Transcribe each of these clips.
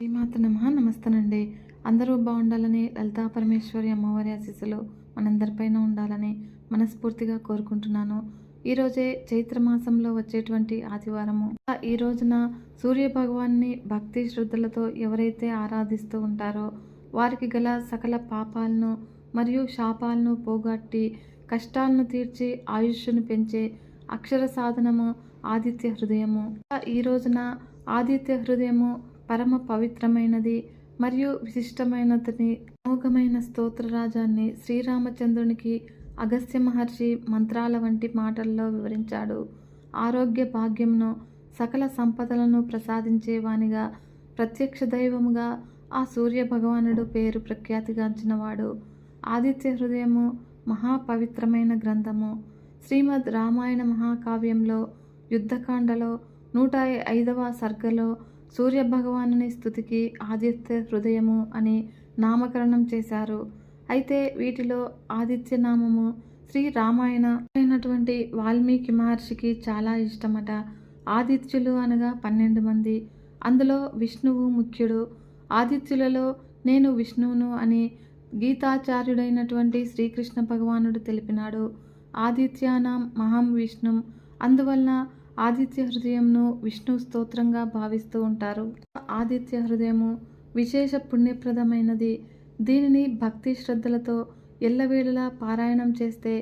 శ్రీమాత నమ. నమస్తేనండి. అందరూ బాగుండాలని లలితా పరమేశ్వరి అమ్మవారి ఆశీస్సులు మనందరిపైన ఉండాలని మనస్ఫూర్తిగా కోరుకుంటున్నాను. ఈరోజే చైత్ర మాసంలో వచ్చేటువంటి ఆదివారము. ఈ రోజున సూర్య భగవాన్ని భక్తి శ్రద్ధలతో ఎవరైతే ఆరాధిస్తూ ఉంటారో వారికి గల సకల పాపాలను మరియు శాపాలను పోగొట్టి కష్టాలను తీర్చి ఆయుష్ను పెంచే అక్షర సాధనము ఆదిత్య హృదయము. ఈ రోజున ఆదిత్య హృదయము పరమ పవిత్రమైనది మరియు విశిష్టమైనదని అమోఘమైన స్తోత్రరాజాన్ని శ్రీరామచంద్రునికి అగస్త్య మహర్షి మంత్రాల వంటి మాటల్లో వివరించాడు. ఆరోగ్య భాగ్యంను సకల సంపదలను ప్రసాదించేవానిగా ప్రత్యక్ష దైవముగా ఆ సూర్య భగవానుడు పేరు ప్రఖ్యాతిగాంచినవాడు. ఆదిత్య హృదయము మహాపవిత్రమైన గ్రంథము. శ్రీమద్ రామాయణ మహాకావ్యంలో యుద్ధకాండలో నూట ఐదవ సర్గలో సూర్య భగవానుని స్థుతికి ఆదిత్య హృదయము అని నామకరణం చేశారు. అయితే వీటిలో ఆదిత్య నామము శ్రీ రామాయణ అయినటువంటి వాల్మీకి మహర్షికి చాలా ఇష్టమట. ఆదిత్యులు అనగా పన్నెండు మంది. అందులో విష్ణువు ముఖ్యుడు. ఆదిత్యులలో నేను విష్ణువును అని గీతాచార్యుడైనటువంటి శ్రీకృష్ణ భగవానుడు తెలిపినాడు. ఆదిత్యానాం మహం విష్ణుం. అందువలన ఆదిత్య హృదయంను విష్ణు స్తోత్రంగా భావిస్తూ ఉంటారు. ఆదిత్య హృదయము విశేష పుణ్యప్రదమైనది. దీనిని భక్తి శ్రద్ధలతో ఎల్లవేళలా పారాయణం చేస్తే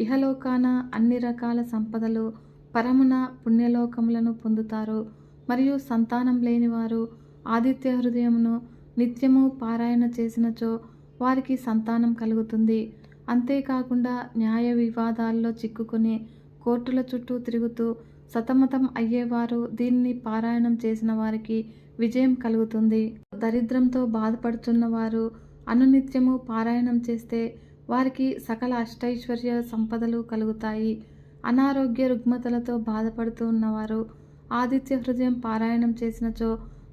ఇహలోకాన అన్ని రకాల సంపదలు పరమున పుణ్యలోకములను పొందుతారు. మరియు సంతానం లేనివారు ఆదిత్య హృదయమును నిత్యము పారాయణ చేసినచో వారికి సంతానం కలుగుతుంది. అంతేకాకుండా న్యాయ వివాదాల్లో చిక్కుకుని కోర్టుల చుట్టూ తిరుగుతూ సతమతం అయ్యేవారు దీనిని పారాయణం చేసిన వారికి విజయం కలుగుతుంది. దరిద్రంతో బాధపడుతున్న వారు అనునిత్యము పారాయణం చేస్తే వారికి సకల అష్టైశ్వర్య సంపదలు కలుగుతాయి. అనారోగ్య రుగ్మతలతో బాధపడుతూ ఉన్నవారు ఆదిత్య హృదయం పారాయణం చేసినచో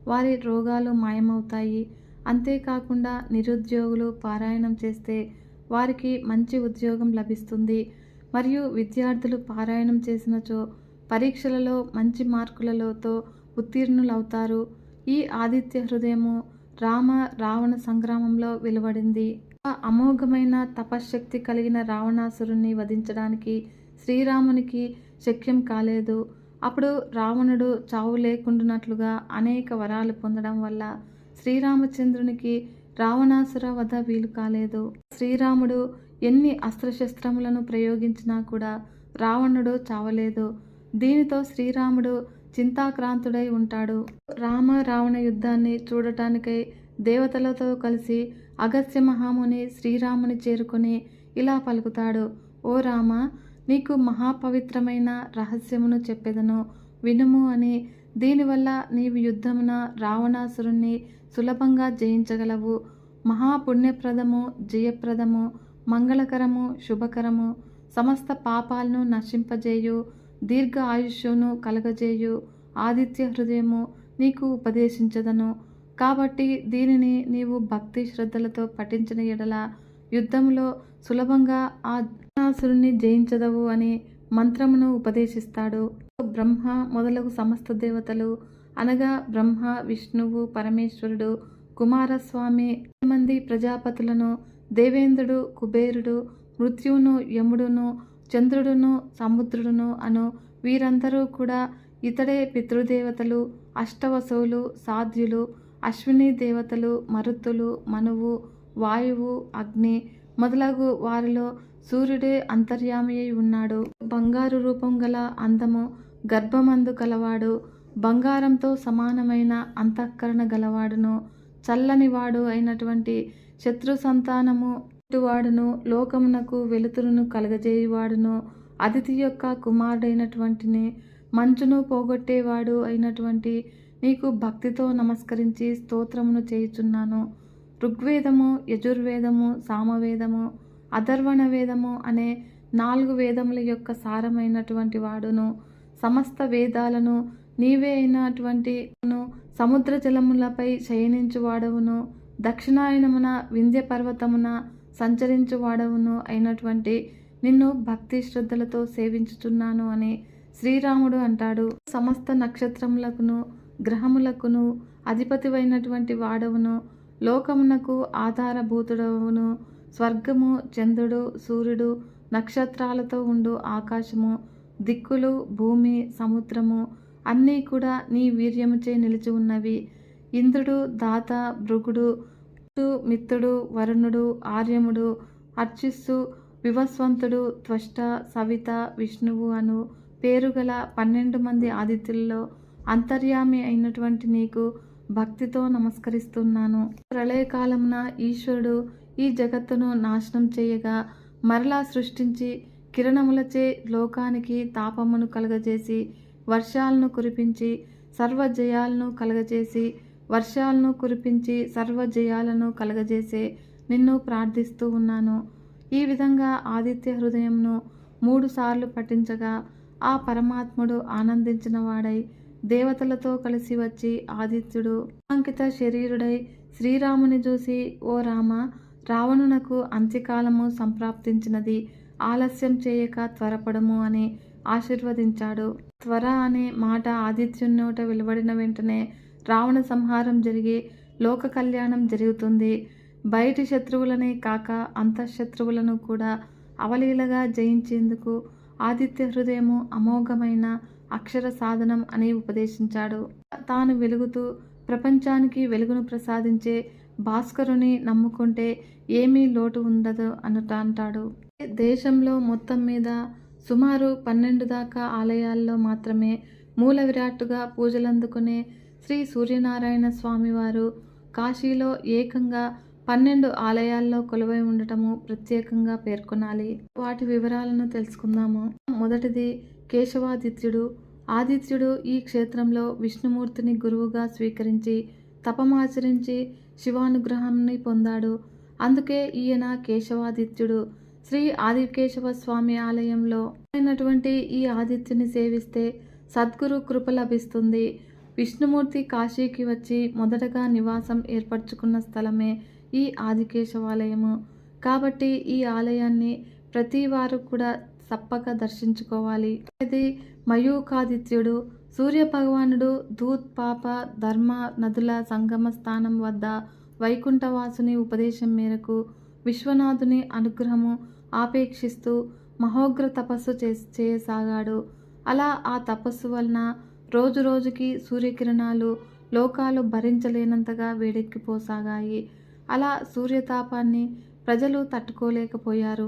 వారి రోగాలు మాయమవుతాయి. అంతేకాకుండా నిరుద్యోగులు పారాయణం చేస్తే వారికి మంచి ఉద్యోగం లభిస్తుంది. మరియు విద్యార్థులు పారాయణం చేసినచో పరీక్షలలో మంచి మార్కులలోతో ఉత్తీర్ణులవుతారు. ఈ ఆదిత్య హృదయము రామ రావణ సంగ్రామంలో వెలువడింది. అమోఘమైన తపశ్శక్తి కలిగిన రావణాసురుణ్ణి వధించడానికి శ్రీరామునికి శక్యం కాలేదు. అప్పుడు రావణుడు చావు లేకుండానట్లుగా అనేక వరాలు పొందడం వల్ల శ్రీరామచంద్రునికి రావణాసుర వధ వీలు కాలేదు. శ్రీరాముడు ఎన్ని అస్త్రశస్త్రములను ప్రయోగించినా కూడా రావణుడు చావలేదు. దీనితో శ్రీరాముడు చింతాక్రాంతుడై ఉంటాడు. రామ రావణ యుద్ధాన్ని చూడటానికై దేవతలతో కలిసి అగస్త్య మహాముని శ్రీరాముని చేరుకొని ఇలా పలుకుతాడు. ఓ రామ నీకు మహాపవిత్రమైన రహస్యమును చెప్పెదను. వినుము అని దీనివల్ల నీవు యుద్ధమున రావణాసురుణ్ణి సులభంగా జయించగలవు. మహాపుణ్యప్రదము జయప్రదము మంగళకరము శుభకరము సమస్త పాపాలను నశింపజేయు. దీర్ఘ ఆయుష్యును కలగజేయు. ఆదిత్య హృదయము నీకు ఉపదేశించదను. కాబట్టి దీనిని నీవు భక్తి శ్రద్ధలతో పఠించిన ఎడల యుద్ధంలో సులభంగా ఆ జయించదవు అని మంత్రమును ఉపదేశిస్తాడు. బ్రహ్మ మొదలగు సమస్త దేవతలు అనగా బ్రహ్మ విష్ణువు పరమేశ్వరుడు కుమారస్వామి మంది ప్రజాపతులను దేవేంద్రుడు కుబేరుడు మృత్యువును యముడును చంద్రుడును సముద్రుడును అను వీరందరూ కూడా ఇతడే పితృదేవతలు అష్టవసువులు సాధ్యులు అశ్విని దేవతలు మరుత్తులు మనువు వాయువు అగ్ని మొదలగు వారిలో సూర్యుడే అంతర్యామి అయి ఉన్నాడు. బంగారు రూపం గల అందము గర్భమందు కలవాడు. బంగారంతో సమానమైన అంతఃకరణ గలవాడును. చల్లనివాడు అయినటువంటి శత్రు సంతానము వాడును లోకమునకు వెలుతురును కలగజేయువాడును. అతిథి యొక్క కుమారుడైనటువంటిని మంచును పోగొట్టేవాడు అయినటువంటి నీకు భక్తితో నమస్కరించి స్తోత్రమును చేయుచున్నాను. ఋగ్వేదము యజుర్వేదము సామవేదము అధర్వణ వేదము అనే నాలుగు వేదముల యొక్క సారమైనటువంటి వాడును. సమస్త వేదాలను నీవే అయినటువంటి సముద్ర జలములపై శయనించువాడవును. దక్షిణాయనమున వింధ్య పర్వతమున సంచరించువాడవును అయినటువంటి నిన్ను భక్తి శ్రద్ధలతో సేవించుచున్నాను అని శ్రీరాముడు అంటాడు. సమస్త నక్షత్రములకును గ్రహములకును అధిపతివైనటువంటి వాడవును లోకమునకు ఆధారభూతుడవును స్వర్గము చంద్రుడు సూర్యుడు నక్షత్రాలతో ఉండు ఆకాశము దిక్కులు భూమి సముద్రము అన్నీ కూడా నీ వీర్యముచే నిలిచి ఉన్నవి ఇంద్రుడు దాత భృగుడు మిత్రుడు వరుణుడు ఆర్యముడు అర్చిస్సు వివస్వంతుడు త్వష్ట సవిత విష్ణువు అను పేరుగల పన్నెండు మంది ఆదిత్యుల్లో అంతర్యామి అయినటువంటి నీకు భక్తితో నమస్కరిస్తున్నాను. ప్రళయకాలమున ఈశ్వరుడు ఈ జగత్తును నాశనం చేయగా మరలా సృష్టించి కిరణములచే లోకానికి తాపమును కలగజేసి వర్షాలను కురిపించి సర్వజయాలను కలగజేసి వర్షాలను కురిపించి సర్వజయాలను కలగజేసే నిన్ను ప్రార్థిస్తూ ఉన్నాను. ఈ విధంగా ఆదిత్య హృదయంను మూడుసార్లు పఠించగా ఆ పరమాత్ముడు ఆనందించిన వాడై దేవతలతో కలిసి వచ్చి ఆదిత్యుడు అంకిత శరీరుడై శ్రీరాముని చూసి ఓ రామ రావణునకు అంత్యకాలము సంప్రాప్తించినది ఆలస్యం చేయక త్వరపడము అని ఆశీర్వదించాడు. త్వర అనే మాట ఆదిత్యుని నోట వెలువడిన వెంటనే రావణ సంహారం జరిగే లోక కళ్యాణం జరుగుతుంది. బయటి శత్రువులనే కాక అంతఃశత్రువులను కూడా అవలీలగా జయించేందుకు ఆదిత్య హృదయము అమోఘమైన అక్షర సాధనం అని ఉపదేశించాడు. తాను వెలుగుతూ ప్రపంచానికి వెలుగును ప్రసాదించే భాస్కరుని నమ్ముకుంటే ఏమీ లోటు ఉండదు అనుట అంటాడు. దేశంలో మొత్తం మీద సుమారు పన్నెండు దాకా ఆలయాల్లో మాత్రమే మూల విరాట్టుగా పూజలందుకునే శ్రీ సూర్యనారాయణ స్వామివారు కాశీలో ఏకంగా పన్నెండు ఆలయాల్లో కొలువై ఉండటము ప్రత్యేకంగా పేర్కొనాలి. వాటి వివరాలను తెలుసుకుందాము. మొదటిది కేశవాదిత్యుడు. ఆదిత్యుడు ఈ క్షేత్రంలో విష్ణుమూర్తిని గురువుగా స్వీకరించి తపమాచరించి శివానుగ్రహాన్ని పొందాడు. అందుకే ఈయన కేశవాదిత్యుడు. శ్రీ ఆదికేశవ స్వామి ఆలయంలో అయినటువంటి ఈ ఆదిత్యుని సేవిస్తే సద్గురు కృప లభిస్తుంది. విష్ణుమూర్తి కాశీకి వచ్చి మొదటగా నివాసం ఏర్పరచుకున్న స్థలమే ఈ ఆదికేశవాలయము. కాబట్టి ఈ ఆలయాన్ని ప్రతి వారు కూడా తప్పక దర్శించుకోవాలి. ఇది మయూకాదిత్యుడు సూర్య భగవానుడు దూత్ పాప ధర్మ నదుల సంగమ స్థానం వద్ద వైకుంఠవాసుని ఉపదేశం మేరకు విశ్వనాథుని అనుగ్రహము ఆపేక్షిస్తూ మహోగ్ర తపస్సు చే చేయసాగాడు. అలా ఆ తపస్సు వలన రోజు రోజుకి సూర్యకిరణాలు లోకాలు భరించలేనంతగా వేడెక్కిపోసాగాయి. అలా సూర్యతాపాన్ని ప్రజలు తట్టుకోలేకపోయారు.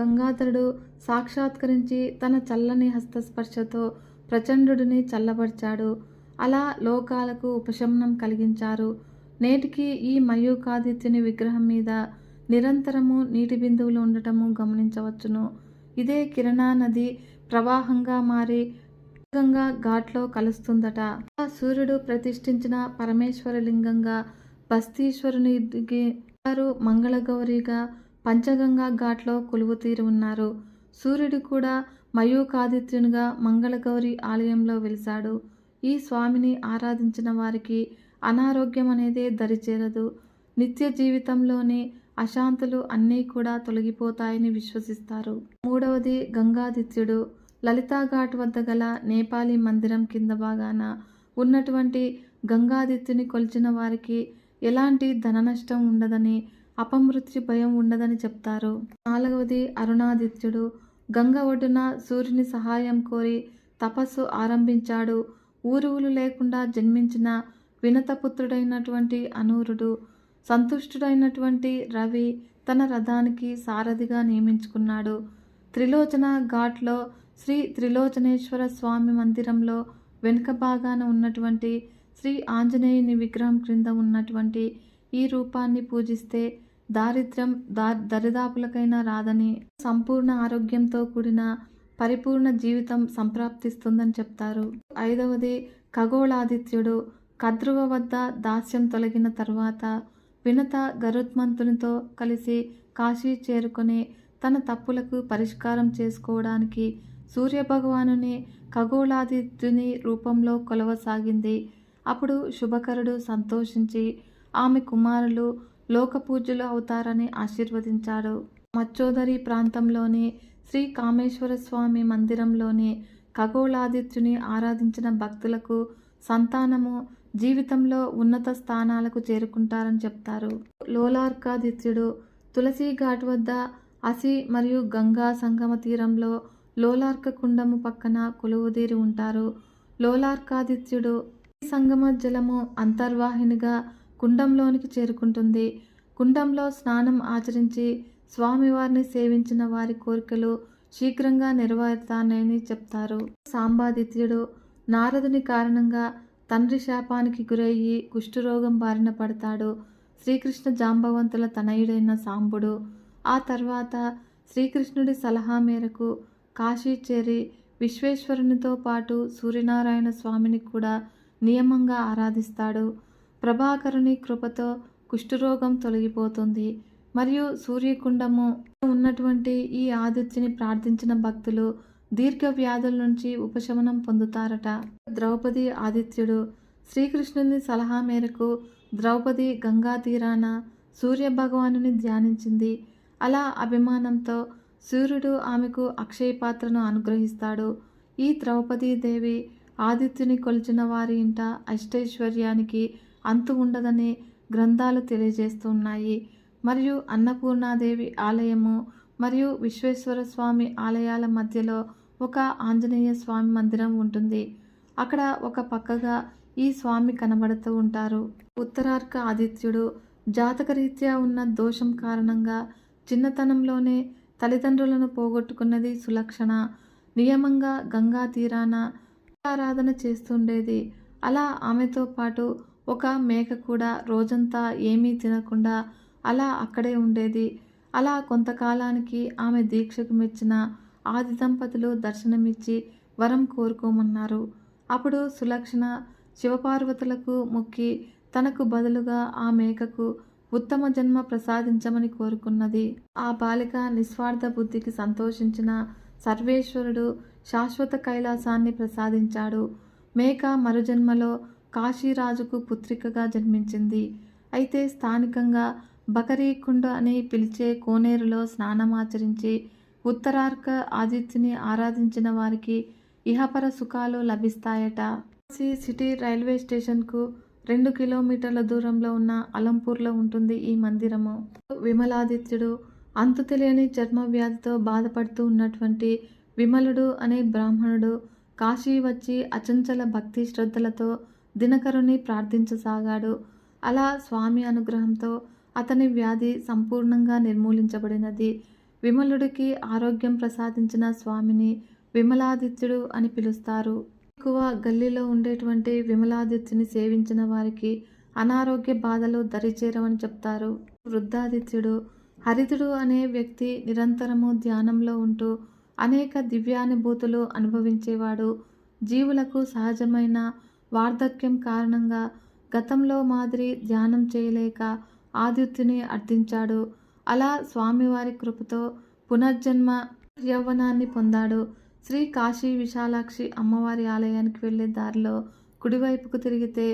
గంగాధరుడు సాక్షాత్కరించి తన చల్లని హస్తస్పర్శతో ప్రచండుడిని చల్లబర్చాడు. అలా లోకాలకు ఉపశమనం కలిగించారు. నేటికి ఈ మయూకాదిత్యుని విగ్రహం మీద నిరంతరము నీటి బిందువులు ఉండటము గమనించవచ్చును. ఇదే కిరణా నది ప్రవాహంగా మారి లింగంగా ఘాట్లో కలుస్తుందట. ఆ సూర్యుడు ప్రతిష్ఠించిన పరమేశ్వర లింగంగా బస్తీశ్వరునికి వారు మంగళగౌరిగా పంచగంగా ఘాట్లో కొలువుతీరి ఉన్నారు. సూర్యుడు కూడా మయూకాదిత్యునిగా మంగళగౌరి ఆలయంలో వెలిశాడు. ఈ స్వామిని ఆరాధించిన వారికి అనారోగ్యం అనేదే దరిచేరదు. నిత్య జీవితంలోని అశాంతులు అన్నీ కూడా తొలగిపోతాయని విశ్వసిస్తారు. మూడవది గంగాదిత్యుడు. లలితాఘాట్ వద్ద గల నేపాలీ మందిరం కింద భాగాన ఉన్నటువంటి గంగాదిత్యుని కొలిచిన వారికి ఎలాంటి ధన నష్టం ఉండదని అపమృత్యు భయం ఉండదని చెప్తారు. నాలుగవది అరుణాదిత్యుడు. గంగ ఒడ్డున సూర్యుని సహాయం కోరి తపస్సు ఆరంభించాడు. ఊరువులు లేకుండా జన్మించిన వినతపుత్రుడైనటువంటి అనూరుడు సంతుష్టుడైనటువంటి రవి తన రథానికి సారథిగా నియమించుకున్నాడు. త్రిలోచన ఘాట్లో శ్రీ త్రిలోచనేశ్వర స్వామి మందిరంలో వెనుక భాగాన ఉన్నటువంటి శ్రీ ఆంజనేయుని విగ్రహం క్రింద ఉన్నటువంటి ఈ రూపాన్ని పూజిస్తే దారిద్ర్యం దా దరిదాపులకైనా రాదని సంపూర్ణ ఆరోగ్యంతో కూడిన పరిపూర్ణ జీవితం సంప్రాప్తిస్తుందని చెప్తారు. ఐదవది ఖగోళాదిత్యుడు కద్రువ వద్ద దాస్యం తొలగిన తర్వాత వినత గరుత్మంతునితో కలిసి కాశీ చేరుకొని తన తప్పులకు పరిష్కారం చేసుకోవడానికి సూర్యభగవానుని ఖగోళాదిత్యుని రూపంలో కొలవసాగింది. అప్పుడు శుభకరుడు సంతోషించి ఆమె కుమారులు లోకపూజ్యులు అవుతారని ఆశీర్వదించాడు. మచ్చోదరి ప్రాంతంలోని శ్రీ కామేశ్వర స్వామి మందిరంలోని ఖగోళాదిత్యుని ఆరాధించిన భక్తులకు సంతానము జీవితంలో ఉన్నత స్థానాలకు చేరుకుంటారని చెప్తారు. లోలార్కాదిత్యుడు తులసి ఘాట్ వద్ద అసి మరియు గంగా సంగమ తీరంలో లోలార్క కుండము పక్కన కొలువుదీరి ఉంటారు. లోలార్కాదిత్యుడు ఈ సంగమ జలము అంతర్వాహినిగా కుండంలోనికి చేరుకుంటుంది. కుండంలో స్నానం ఆచరించి స్వామివారిని సేవించిన వారి కోరికలు శీఘ్రంగా నెరవేరుతానని చెప్తారు. సాంబాదిత్యుడు నారదుని కారణంగా తండ్రి శాపానికి గురయ్యి కుష్ఠరోగం బారిన పడతాడు. శ్రీకృష్ణ జాంబవంతుల తనయుడైన సాంబుడు. ఆ తర్వాత శ్రీకృష్ణుడి సలహా మేరకు కాశీ చేరి విశ్వేశ్వరునితో పాటు సూర్యనారాయణ స్వామిని కూడా నియమంగా ఆరాధిస్తాడు. ప్రభాకరుని కృపతో కుష్ఠరోగం తొలగిపోతుంది. మరియు సూర్యకుండము ఉన్నటువంటి ఈ ఆదిత్యని ప్రార్థించిన భక్తులు దీర్ఘ వ్యాధుల నుంచి ఉపశమనం పొందుతారట. ద్రౌపది ఆదిత్యుడు శ్రీకృష్ణుని సలహా మేరకు ద్రౌపది గంగా తీరాన సూర్య భగవానుని ధ్యానించింది. అలా అభిమానంతో సూర్యుడు ఆమెకు అక్షయ పాత్రను అనుగ్రహిస్తాడు. ఈ ద్రౌపదీదేవి ఆదిత్యుని కొలిచిన వారి ఇంట అష్టైశ్వర్యానికి అంతు ఉండదని గ్రంథాలు తెలియజేస్తున్నాయి. మరియు అన్నపూర్ణాదేవి ఆలయము మరియు విశ్వేశ్వర స్వామి ఆలయాల మధ్యలో ఒక ఆంజనేయ స్వామి మందిరం ఉంటుంది. అక్కడ ఒక పక్కగా ఈ స్వామి కనబడుతూ ఉంటారు. ఉత్తరార్క ఆదిత్యుడు జాతకరీత్యా ఉన్న దోషం కారణంగా చిన్నతనంలోనే తల్లిదండ్రులను పోగొట్టుకున్నది సులక్షణ. నియమంగా గంగా తీరాన ఆరాధన చేస్తుండేది. అలా ఆమెతో పాటు ఒక మేక కూడా రోజంతా ఏమీ తినకుండా అలా అక్కడే ఉండేది. అలా కొంతకాలానికి ఆమె దీక్షకు మెచ్చిన ఆది దంపతులు దర్శనమిచ్చి వరం కోరుకోమన్నారు. అప్పుడు సులక్షణ శివపార్వతులకు మొక్కి తనకు బదులుగా ఆ మేకకు ఉత్తమ జన్మ ప్రసాదించమని కోరుకున్నది. ఆ బాలిక నిస్వార్థ బుద్ధికి సంతోషించిన సర్వేశ్వరుడు శాశ్వత కైలాసాన్ని ప్రసాదించాడు. మేక మరుజన్మలో కాశీరాజుకు పుత్రికగా జన్మించింది. అయితే స్థానికంగా బకరీకుండ అని పిలిచే కోనేరులో స్నానమాచరించి ఉత్తరార్క ఆదిత్యుని ఆరాధించిన వారికి ఇహపర సుఖాలు లభిస్తాయట. సిటీ రైల్వే స్టేషన్కు రెండు కిలోమీటర్ల దూరంలో ఉన్న అలంపూర్లో ఉంటుంది ఈ మందిరము. విమలాదిత్యుడు అంతు తెలియని చర్మ వ్యాధితో బాధపడుతూ ఉన్నటువంటి విమలుడు అనే బ్రాహ్మణుడు కాశీ వచ్చి అచంచల భక్తి శ్రద్ధలతో దినకరుని ప్రార్థించసాగాడు. అలా స్వామి అనుగ్రహంతో అతని వ్యాధి సంపూర్ణంగా నిర్మూలించబడినది. విమలుడికి ఆరోగ్యం ప్రసాదించిన స్వామిని విమలాదిత్యుడు అని పిలుస్తారు. ఎక్కువ గల్లీలో ఉండేటువంటి విమలాదిత్యుని సేవించిన వారికి అనారోగ్య బాధలు దరిచేరవని చెప్తారు. వృద్ధాదిత్యుడు హరితుడు అనే వ్యక్తి నిరంతరము ధ్యానంలో ఉంటూ అనేక దివ్యానుభూతులు అనుభవించేవాడు. జీవులకు సహజమైన వార్ధక్యం కారణంగా గతంలో మాదిరి ధ్యానం చేయలేక ఆదిత్యుని అర్థించాడు. అలా స్వామివారి కృపతో పునర్జన్మ యవ్వనాన్ని పొందాడు. శ్రీ కాశీ విశాలాక్షి అమ్మవారి ఆలయానికి వెళ్ళే దారిలో కుడివైపుకు తిరిగితే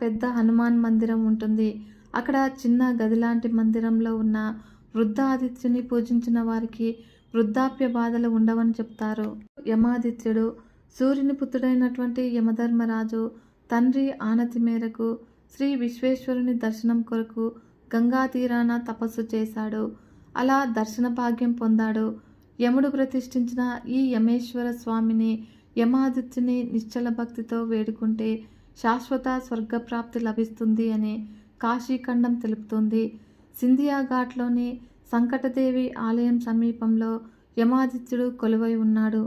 పెద్ద హనుమాన్ మందిరం ఉంటుంది. అక్కడ చిన్న గదిలాంటి మందిరంలో ఉన్న వృద్ధాదిత్యుని పూజించిన వారికి వృద్ధాప్య బాధలు ఉండవని చెప్తారు. యమాదిత్యుడు సూర్యుని పుత్రుడైనటువంటి యమధర్మరాజు తండ్రి ఆనతి మేరకు శ్రీ విశ్వేశ్వరుని దర్శనం కొరకు గంగా తీరాన తపస్సు చేశాడు. అలా దర్శన భాగ్యం పొందాడు. యముడు ప్రతిష్ఠించిన ఈ యమేశ్వర స్వామిని యమాదిత్యుని నిశ్చల భక్తితో వేడుకుంటే శాశ్వత స్వర్గప్రాప్తి లభిస్తుంది అని కాశీఖండం తెలుపుతుంది. సింధియా ఘాట్లోని సంకటదేవి ఆలయం సమీపంలో యమాదిత్యుడు కొలువై ఉన్నాడు.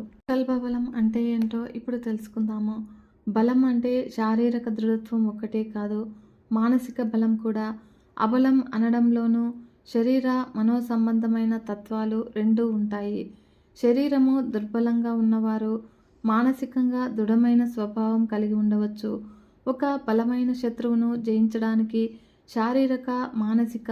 బలం అంటే ఏంటో ఇప్పుడు తెలుసుకుందాము. బలం అంటే శారీరక దృఢత్వం ఒక్కటే కాదు మానసిక బలం కూడా. అబలం అనడంలోనూ శరీర మనోసంబంధమైన తత్వాలు రెండూ ఉంటాయి. శరీరము దుర్బలంగా ఉన్నవారు మానసికంగా దృఢమైన స్వభావం కలిగి ఉండవచ్చు. ఒక బలమైన శత్రువును జయించడానికి శారీరక మానసిక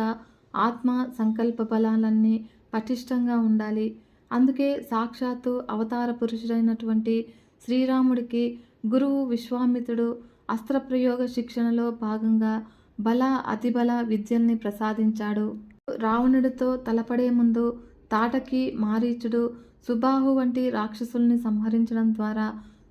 ఆత్మ సంకల్ప బలాలన్నీ పటిష్టంగా ఉండాలి. అందుకే సాక్షాత్తు అవతార పురుషుడైనటువంటి శ్రీరాముడికి గురువు విశ్వామిత్రుడు అస్త్రప్రయోగ శిక్షణలో భాగంగా బల అతిబల విద్యల్ని ప్రసాదించాడు. రావణుడితో తలపడే ముందు తాటకి మారీచుడు సుబాహు వంటి రాక్షసుల్ని సంహరించడం ద్వారా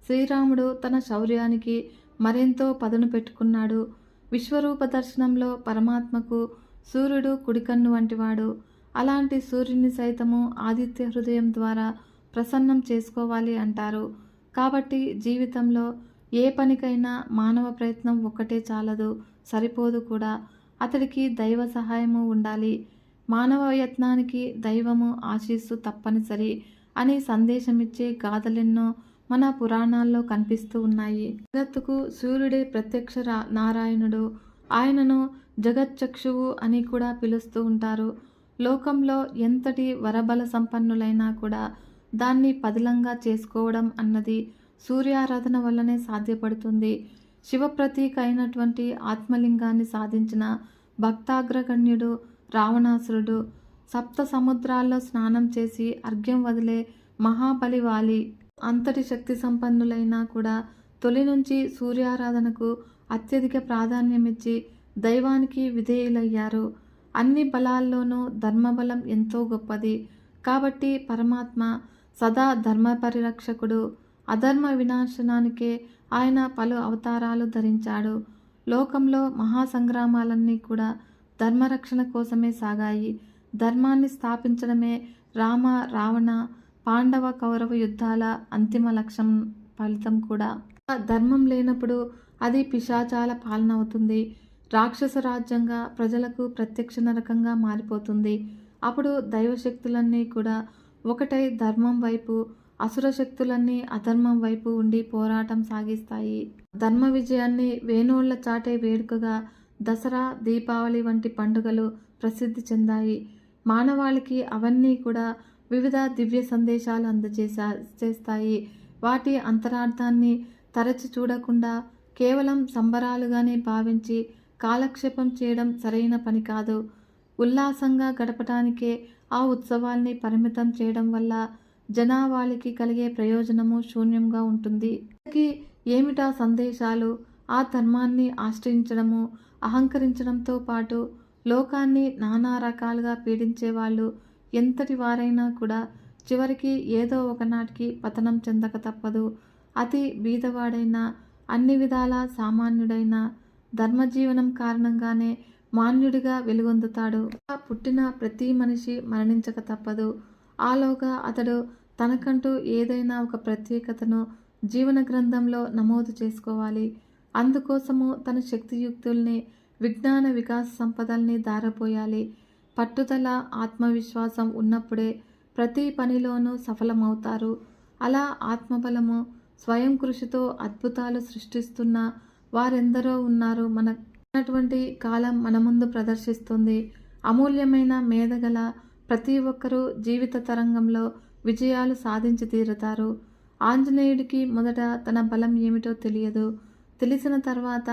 శ్రీరాముడు తన శౌర్యానికి మరెంతో పదును పెట్టుకున్నాడు. విశ్వరూప దర్శనంలో పరమాత్మకు సూర్యుడు కుడికన్ను వంటివాడు. అలాంటి సూర్యుని సైతము ఆదిత్య హృదయం ద్వారా ప్రసన్నం చేసుకోవాలి అంటారు. కాబట్టి జీవితంలో ఏ పనికైనా మానవ ప్రయత్నం ఒక్కటే చాలదు సరిపోదు కూడా. అతడికి దైవ సహాయము ఉండాలి. మానవ యత్నానికి దైవము ఆశీస్సు తప్పనిసరి అని సందేశమిచ్చే గాథలెన్నో మన పురాణాల్లో కనిపిస్తూ ఉన్నాయి. జగత్తుకు సూర్యుడే ప్రత్యక్ష నారాయణుడు. ఆయనను జగచ్చక్షువు అని కూడా పిలుస్తూ ఉంటారు. లోకంలో ఎంతటి వరబల సంపన్నులైనా కూడా దాన్ని పదిలంగా చేసుకోవడం అన్నది సూర్యారాధన వల్లనే సాధ్యపడుతుంది. శివప్రతీక అయినటువంటి ఆత్మలింగాన్ని సాధించిన భక్తాగ్రగణ్యుడు రావణాసురుడు సప్త సముద్రాల్లో స్నానం చేసి అర్ఘ్యం వదిలే మహాబలి వాలి అంతటి శక్తి సంపన్నులైనా కూడా తొలి నుంచి సూర్యారాధనకు అత్యధిక ప్రాధాన్యమిచ్చి దైవానికి విధేయులయ్యారు. అన్ని బలాల్లోనూ ధర్మబలం ఎంతో గొప్పది. కాబట్టి పరమాత్మ సదా ధర్మ పరిరక్షకుడు అధర్మ వినాశనానికే ఆయన పలు అవతారాలు ధరించాడు. లోకంలో మహాసంగ్రామాలన్నీ కూడా ధర్మరక్షణ కోసమే సాగాయి. ధర్మాన్ని స్థాపించడమే రామ రావణ పాండవ కౌరవ యుద్ధాల అంతిమ లక్ష్యం ఫలితం కూడా. ధర్మం లేనప్పుడు అది పిశాచాల పాలన అవుతుంది. రాక్షస రాజ్యంగా ప్రజలకు ప్రత్యక్ష నరకంగా మారిపోతుంది. అప్పుడు దైవశక్తులన్నీ కూడా ఒకటై ధర్మం వైపు అసుర శక్తులన్నీ అధర్మం వైపు ఉండి పోరాటం సాగిస్తాయి. ధర్మ విజయాన్ని వేణువుల చాటే వేడుకగా దసరా దీపావళి వంటి పండుగలు ప్రసిద్ధి చెందాయి. మానవాళికి అవన్నీ కూడా వివిధ దివ్య సందేశాలు అందజేసా చేస్తాయి. వాటి అంతరార్థాన్ని తరచి చూడకుండా కేవలం సంబరాలుగానే భావించి కాలక్షేపం చేయడం సరైన పని కాదు. ఉల్లాసంగా గడపటానికే ఆ ఉత్సవాల్ని పరిమితం చేయడం వల్ల జనావాళికి కలిగే ప్రయోజనము శూన్యంగా ఉంటుంది. ఏమిటా సందేశాలు? ఆ ధర్మాన్ని ఆశ్రయించడము అహంకరించడంతో పాటు లోకాన్ని నానా రకాలుగా పీడించే వాళ్ళు ఎంతటి వారైనా కూడా చివరికి ఏదో ఒకనాటికి పతనం చెందక తప్పదు. అతి బీదవాడైన అన్ని విధాల సామాన్యుడైన ధర్మజీవనం కారణంగానే మాన్యుడిగా వెలుగొందుతాడు. పుట్టిన ప్రతి మనిషి మరణించక తప్పదు. ఆలోగా అతడు తనకంటూ ఏదైనా ఒక ప్రత్యేకతను జీవన గ్రంథంలో నమోదు చేసుకోవాలి. అందుకోసము తన శక్తియుక్తుల్ని విజ్ఞాన వికాస సంపదల్ని దారపోయాలి పట్టుదల ఆత్మవిశ్వాసం ఉన్నప్పుడే ప్రతి పనిలోనూ సఫలమవుతారు. అలా ఆత్మబలము స్వయం కృషితో అద్భుతాలు సృష్టిస్తున్న వారెందరో ఉన్నారు మన ఉన్నటువంటి కాలం మన ముందు ప్రదర్శిస్తుంది. అమూల్యమైన మేధగల ప్రతి ఒక్కరూ జీవిత తరంగంలో విజయాలు సాధించి తీరుతారు. ఆంజనేయుడికి మొదట తన బలం ఏమిటో తెలియదు. తెలిసిన తర్వాత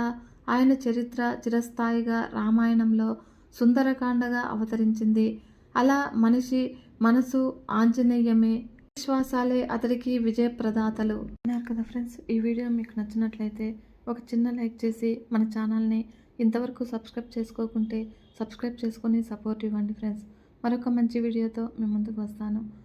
ఆయన చరిత్ర చిరస్థాయిగా రామాయణంలో సుందరకాండగా అవతరించింది. అలా మనిషి మనసు ఆంజనేయమే విశ్వాసాలే అతడికి విజయప్రదాతలు. అన్నారు కదా ఫ్రెండ్స్ ఈ వీడియో మీకు నచ్చినట్లయితే ఒక చిన్న లైక్ చేసి మన ఛానల్ని ఇంతవరకు సబ్స్క్రైబ్ చేసుకోకుంటే సబ్స్క్రైబ్ చేసుకొని సపోర్ట్ ఇవ్వండి ఫ్రెండ్స్. మరొక మంచి వీడియోతో మీ ముందుకు వస్తాను.